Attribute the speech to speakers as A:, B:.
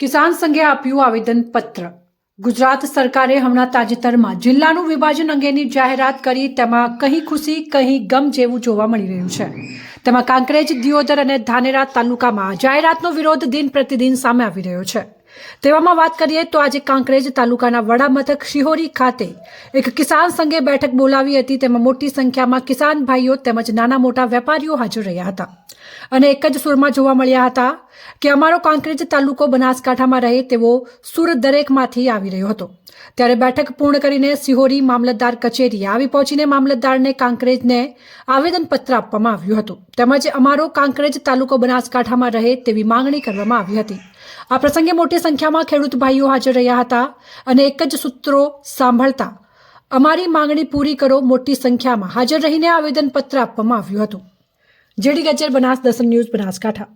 A: કિસાન સંઘે આપ્યું આવેદન પત્ર ગુજરાત સરકારે હમણાં તાજેતરમાં જિલ્લાનું વિભાજન અંગેની જાહેરાત કરી, તેમાં કહી ખુશી કહી ગમ જેવું જોવા મળી રહ્યું છે. તેમાં કાંકરેજ, દિયોદર અને ધાનેરા તાલુકામાં જાહેરાતનો વિરોધ દિન પ્રતિદિન સામે આવી રહ્યો છે. તેવામાં વાત કરીએ તો આજે કાંકરેજ તાલુકાના વડા મથક શિહોરી ખાતે એક કિસાન સંઘે બેઠક બોલાવી હતી. તેમાં મોટી સંખ્યામાં કિસાન ભાઈઓ તેમજ નાના મોટા વેપારીઓ હાજર રહ્યા હતા અને એક જ સુરમાં જોવા મળ્યા હતા. કે અમારો કાંકરેજ તાલુકો બનાસકાંઠામાં રહે તેવો સુર દરેકમાંથી આવી રહ્યો હતો. ત્યારે બેઠક પૂર્ણ કરીને સિહોરી મામલતદાર કચેરીએ આવી પહોંચીને મામલતદારને કાંકરેજને આવેદનપત્ર આપવામાં આવ્યું હતું. તેમજ અમારો કાંકરેજ તાલુકો બનાસકાંઠામાં રહે તેવી માંગણી કરવામાં આવી હતી. આ પ્રસંગે મોટી સંખ્યામાં ખેડૂત ભાઈઓ હાજર રહ્યા હતા અને એક જ સૂત્રો સાંભળતા અમારી માંગણી પૂરી કરો મોટી સંખ્યામાં હાજર રહીને આવેદનપત્ર આપવામાં આવ્યું હતું. જેડી ગજર બનાસ દર્શન ન્યૂઝ બનાસકાંઠા.